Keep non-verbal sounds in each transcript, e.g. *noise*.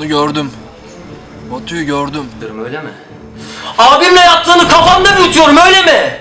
Onu gördüm. Batu'yu gördüm. Öyle mi? Abimle yaptığını kafamda büyütüyorum öyle mi?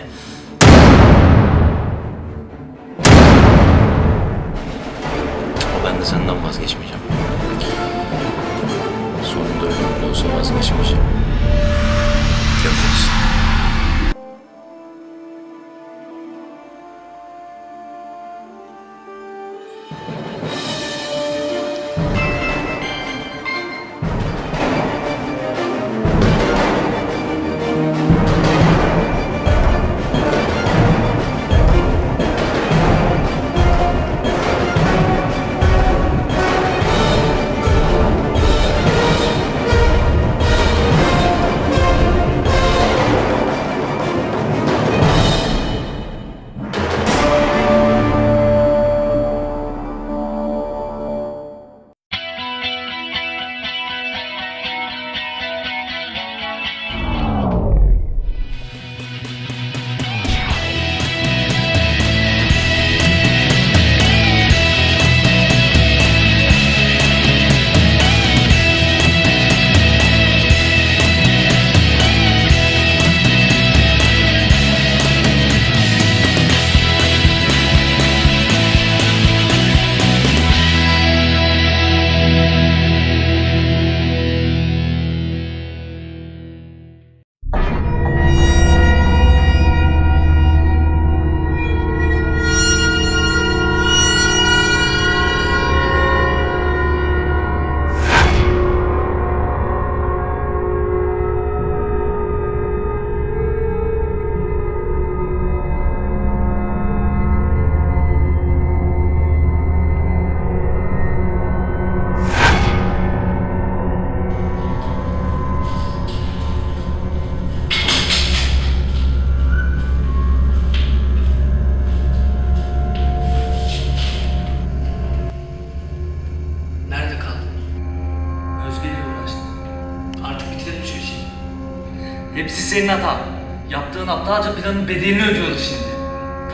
Yaptığın aptalca planın bedelini ödüyoruz şimdi.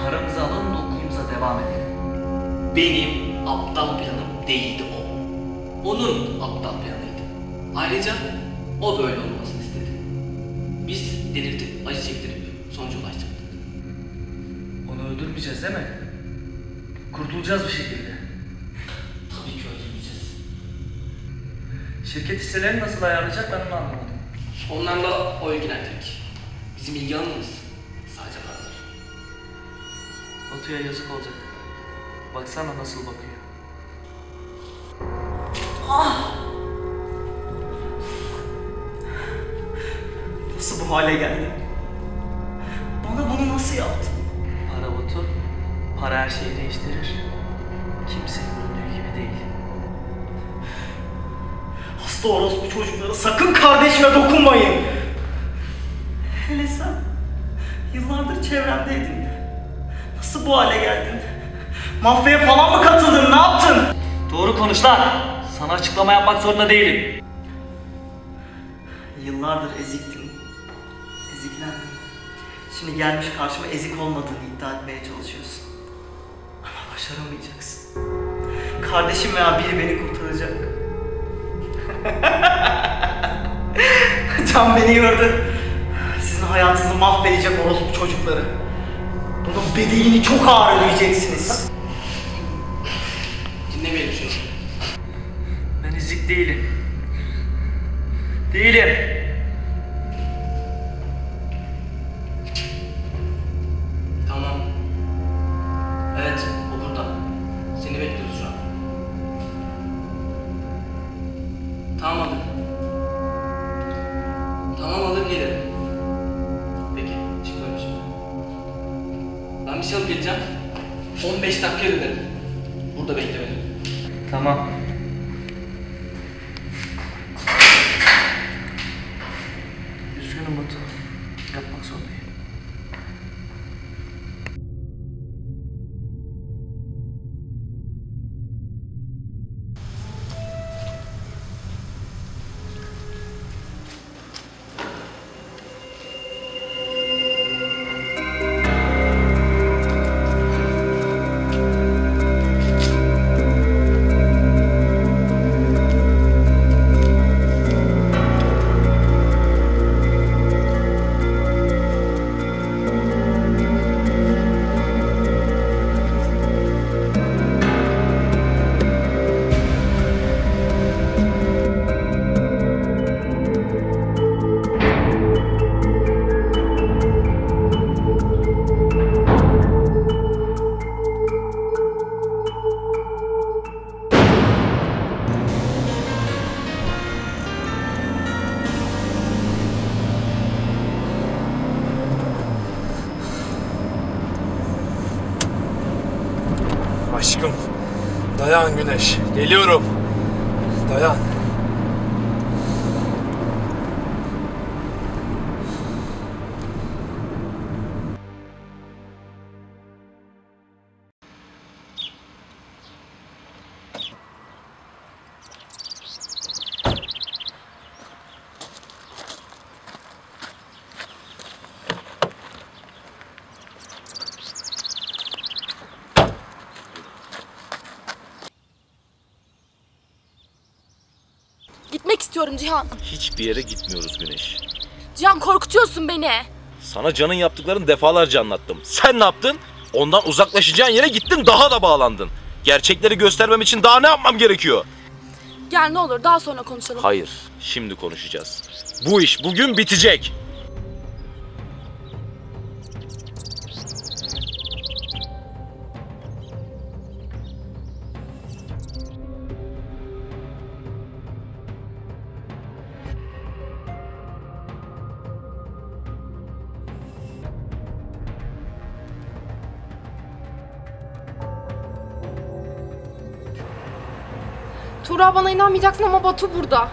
Paramızı alalım da okulumuza devam edelim. Benim aptal planım değildi o. Onun aptal planıydı. Ayrıca o böyle olmasını istedi. Biz delirtip acı çektirip sonuca ulaşacaktık. Onu öldürmeyeceğiz değil mi? Kurtulacağız bir şekilde. Tabii ki öldürmeyeceğiz. Şirket hisselerini nasıl ayarlayacak ben onu anlamadım. Onlarla o ilgilenecek. Bizim ilgi alanımız sadece paralar. Batu'ya yazık olacak. Baksana nasıl bakıyor. Nasıl bu hale geldin? Bana bunu nasıl yaptın? Para Batu, para her şeyi değiştirir. Kimse göründüğü gibi değil. Hasta orospu çocuklara sakın kardeşime dokunmayın. Hele sen yıllardır çevremdeydin. Nasıl bu hale geldin? Mafyaya falan mı katıldın? Ne yaptın? Doğru konuş lan! Sana açıklama yapmak zorunda değilim. Yıllardır eziktin. Eziklendin. Şimdi gelmiş karşıma ezik olmadığını iddia etmeye çalışıyorsun. Ama başaramayacaksın. Kardeşim veya biri beni kurtaracak. *laughs* Can beni gördü. Sizin hayatınızı mahvedecek orospu çocukları. Bunun bedelini çok ağır ödeyeceksiniz. Dinlemeyelim şunu. Ben ezik değilim. Değilim. Tamam. Evet, o burada. Seni bekliyoruz şu an. Tamam alır. Ben bir şey alıp geleceğim. 15 dakika dedim. Burada bekle beni. Tamam. Güneş. İstiyorum Cihan. Hiçbir yere gitmiyoruz Güneş. Cihan korkutuyorsun beni. Sana Can'ın yaptıklarını defalarca anlattım. Sen ne yaptın? Ondan uzaklaşacağın yere gittin daha da bağlandın. Gerçekleri göstermem için daha ne yapmam gerekiyor? Gel ne olur daha sonra konuşalım. Hayır, şimdi konuşacağız. Bu iş bugün bitecek. İnanmayacaksın ama Batu burada.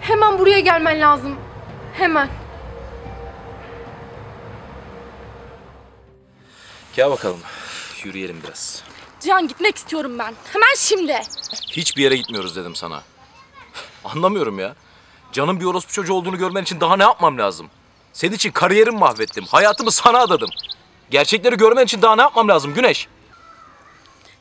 Hemen buraya gelmen lazım. Hemen. Gel bakalım, yürüyelim biraz. Cihan gitmek istiyorum ben. Hemen şimdi. Hiçbir yere gitmiyoruz dedim sana. Anlamıyorum ya. Can'ın bir orospu çocuğu olduğunu görmen için daha ne yapmam lazım? Senin için kariyerimi mahvettim, hayatımı sana adadım. Gerçekleri görmen için daha ne yapmam lazım Güneş?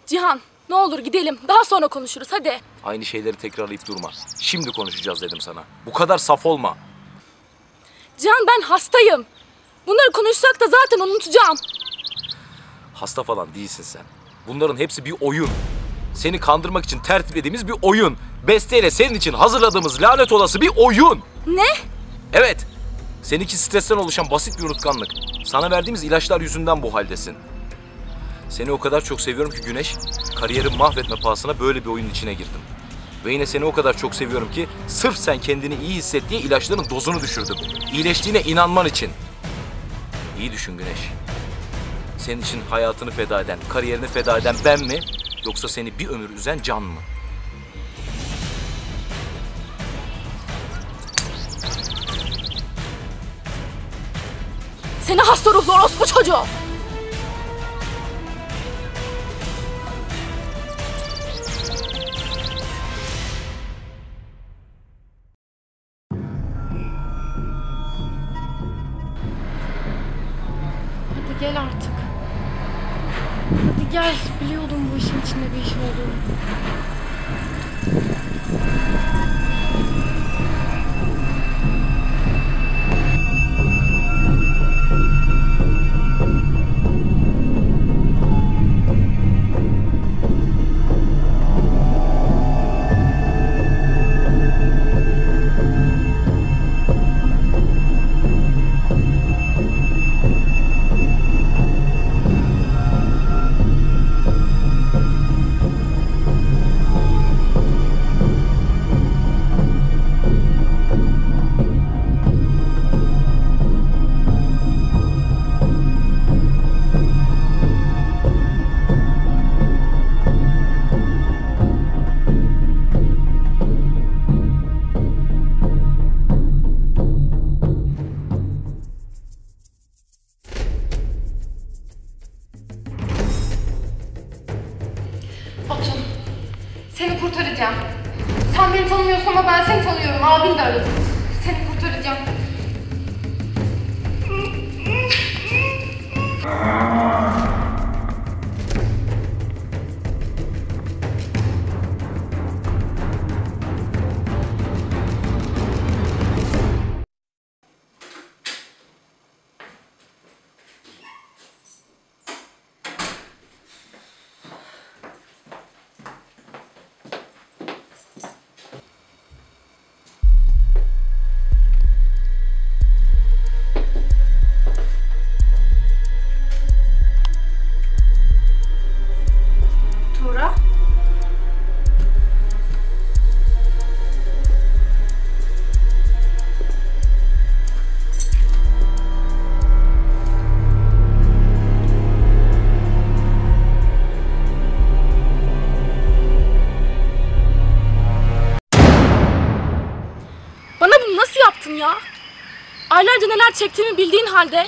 Cihan ne olur gidelim. Daha sonra konuşuruz hadi. Aynı şeyleri tekrarlayıp durma. Şimdi konuşacağız dedim sana. Bu kadar saf olma. Cihan ben hastayım. Bunları konuşsak da zaten unutacağım. Hasta falan değilsin sen. Bunların hepsi bir oyun. Seni kandırmak için tertiplediğimiz bir oyun. Besteyle senin için hazırladığımız lanet olası bir oyun. Ne? Evet. Seninki stresten oluşan basit bir unutkanlık. Sana verdiğimiz ilaçlar yüzünden bu haldesin. Seni o kadar çok seviyorum ki Güneş, kariyerimi mahvetme pahasına böyle bir oyunun içine girdim. Ve yine seni o kadar çok seviyorum ki sırf sen kendini iyi hisset diye ilaçların dozunu düşürdüm. İyileştiğine inanman için. İyi düşün Güneş. Senin için hayatını feda eden, kariyerini feda eden ben mi? Yoksa seni bir ömür üzen can mı? Seni hasta ruhlu orospu çocuğu. Yaptın ya? Aylarca neler çektiğimi bildiğin halde.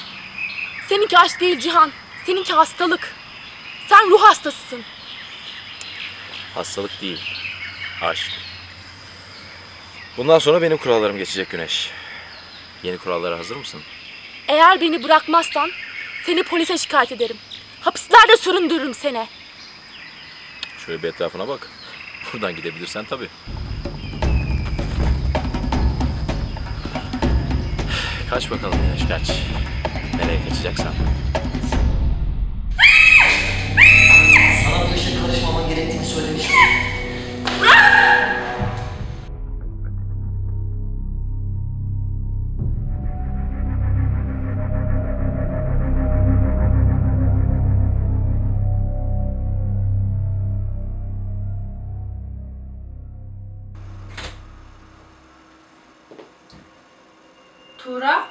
Seninki aşk değil Cihan. Seninki hastalık. Sen ruh hastasısın. Hastalık değil, aşk. Bundan sonra benim kurallarım geçecek Güneş. Yeni kurallara hazır mısın? Eğer beni bırakmazsan seni polise şikayet ederim. Hapislerde süründürürüm seni. Şöyle bir etrafına bak. Buradan gidebilirsen tabii. Kaç bakalım Güneş kaç. Nereye kaçacaksan. Sana bu işe karışmaman gerektiğini söylemiştim. Tuğra?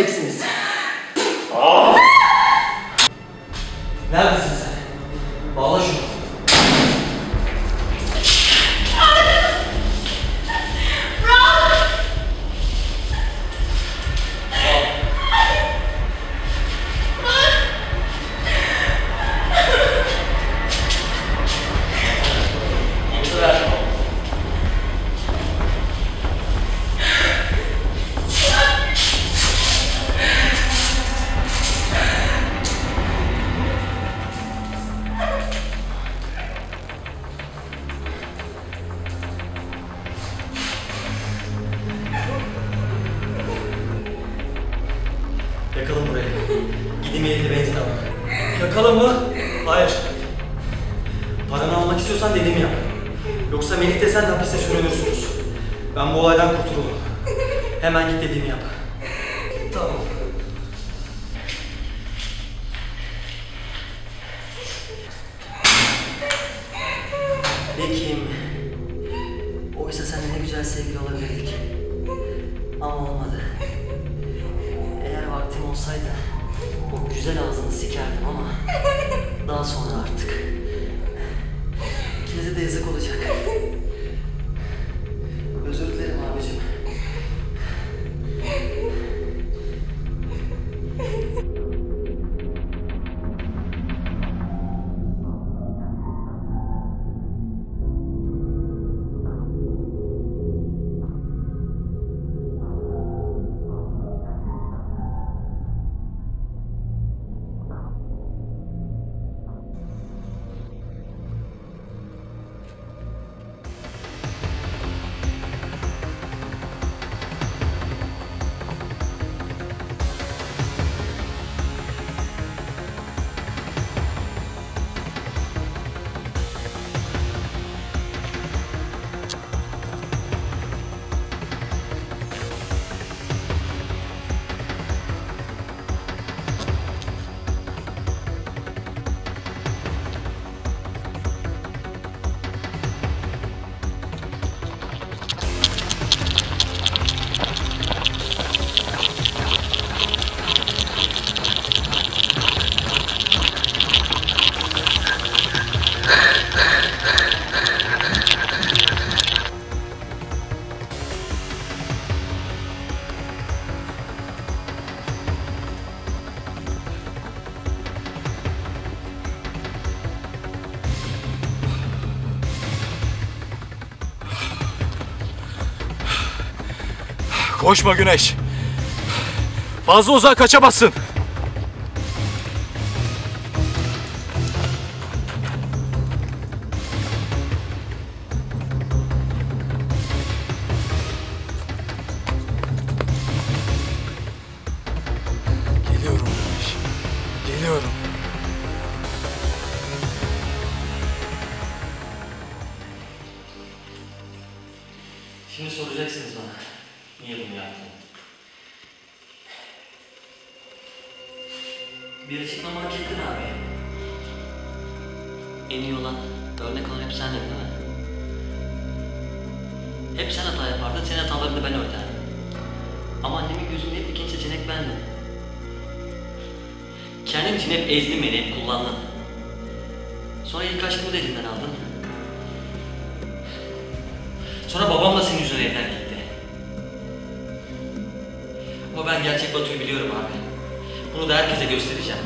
Texas. Olaydan kurtulurum. Hemen git dediğimi yap. Tamam. Bekim. Oysa seninle ne güzel sevgili olabilirdik. Ama olmadı. Eğer vaktim olsaydı o güzel ağzını sikerdim ama daha sonra artık. İkinize de yazık olacak. Koşma Güneş. Fazla uzağa kaçamazsın. Kendin için hep ezdin beni, hep kullandın. Sonra ilk aşkımı da elimden aldın. Sonra babam da senin yüzüne evden gitti. Ama ben gerçek Batu'yu biliyorum abi. Bunu da herkese göstereceğim.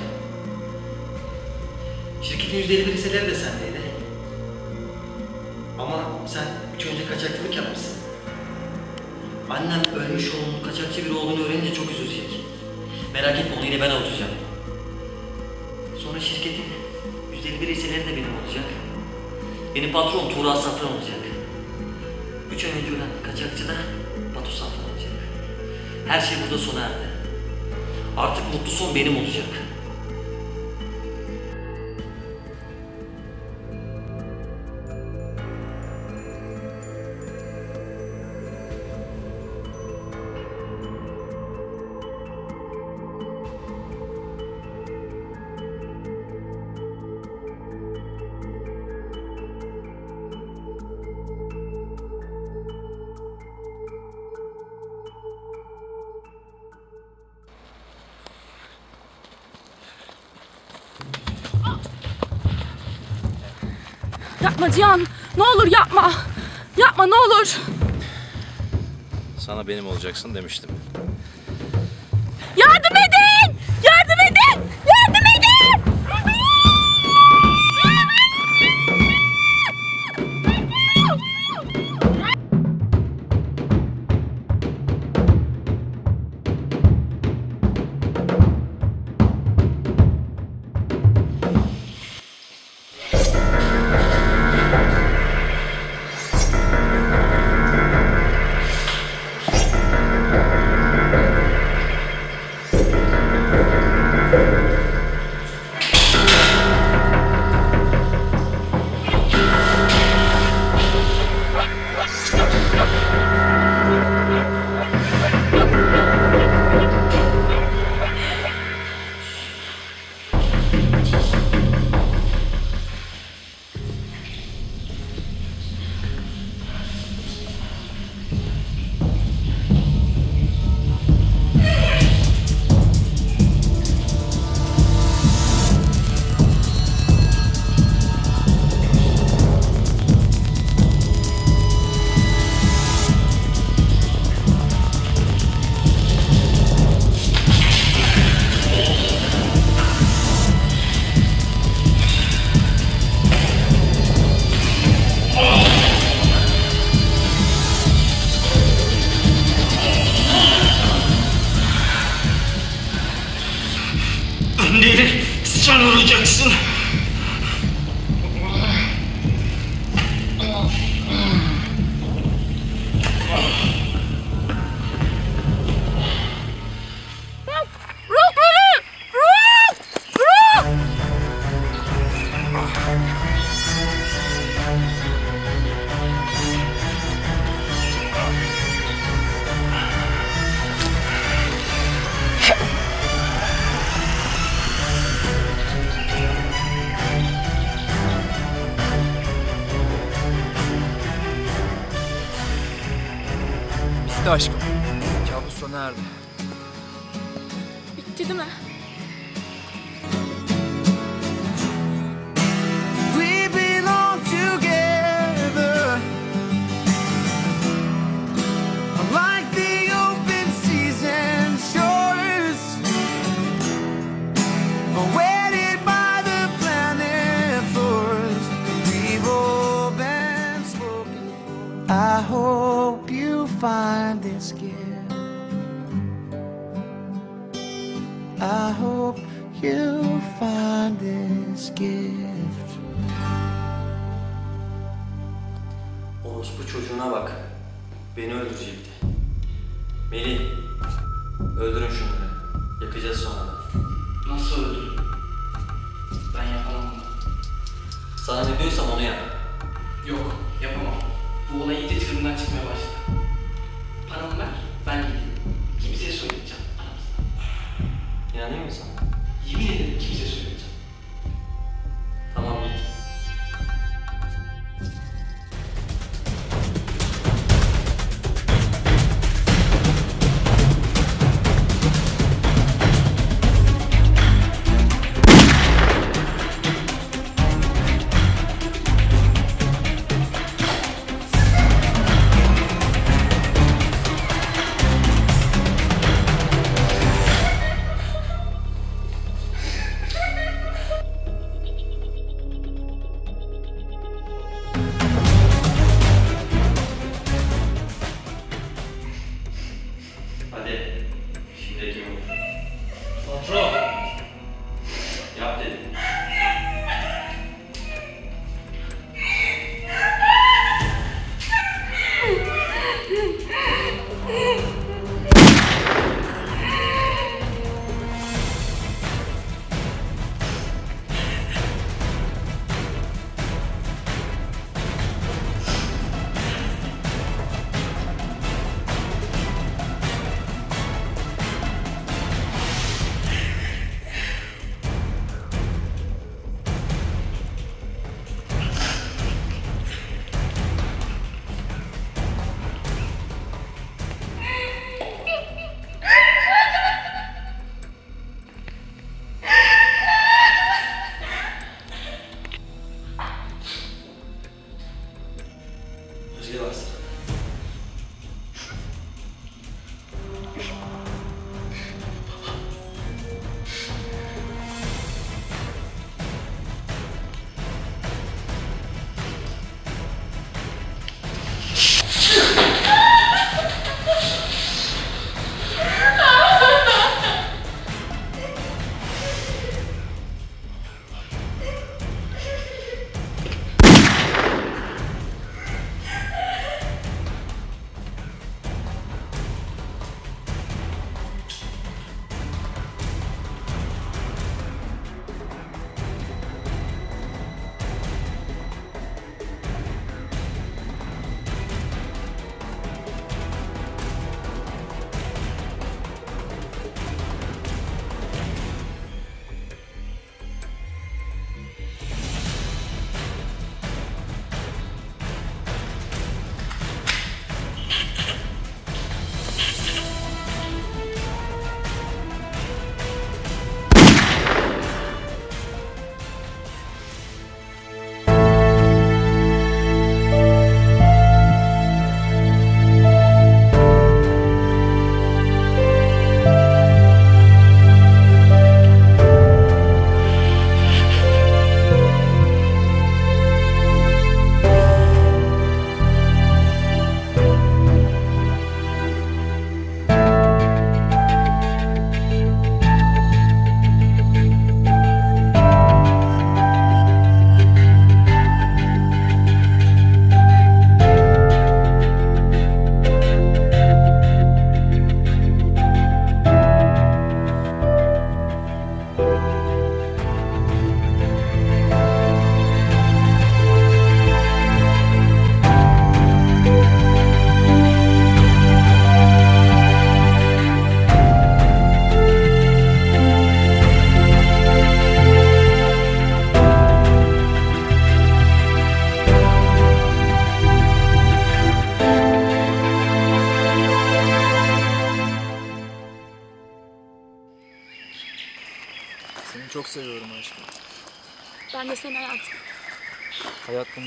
Şirketin yüzde elli bir hisseleri de sendeydi. Ama sen üç önce kaçakçılık yapmışsın. Annem ölmüş oğlunun kaçakçı biri olduğunu öğrenince çok üzülecek. Merak etme onu yine ben avutacağım. Sonra şirketin yüzde bir hisseleri de benim olacak. Benim patron Tuğra Safran olacak. Üç ay önce ölen kaçakçı da Batu Safran olacak. Her şey burada sona erdi. Artık mutlu son benim olacak. Yapma Cihan. Ne olur yapma. Yapma ne olur. Sana benim olacaksın demiştim. Bitti değil mi?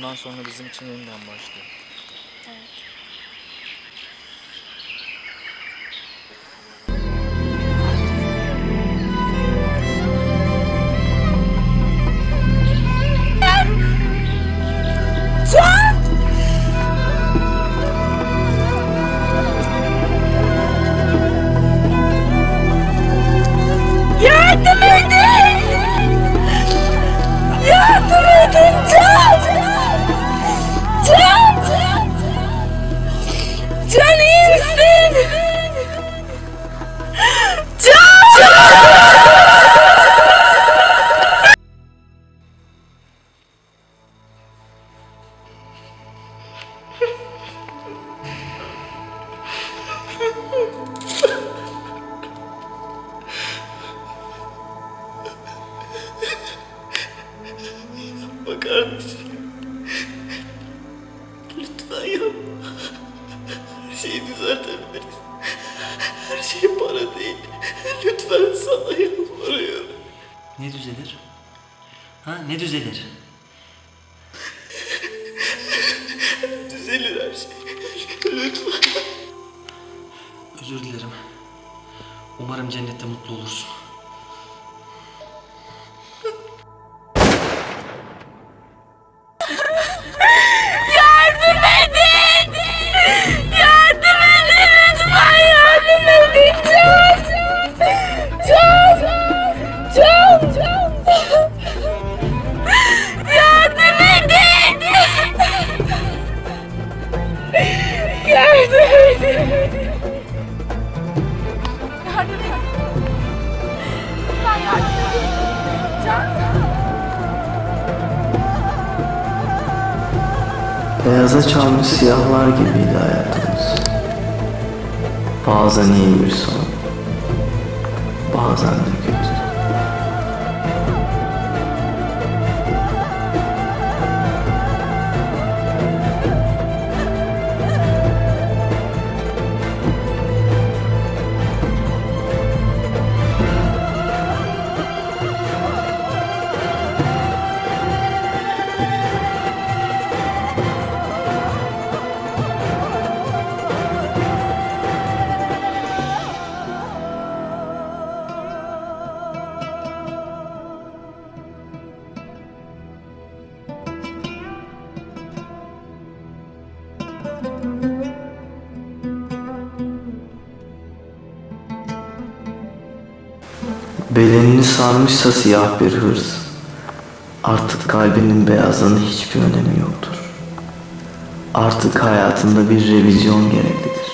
Bundan sonra bizim için yeniden başlıyor. Beyaza çalmış siyahlar gibiydi hayatımız. Bazen iyi bir son, bazen de Bedenini sarmışsa siyah bir hırs. Artık kalbinin beyazlığının hiçbir önemi yoktur. Artık hayatında bir revizyon gereklidir.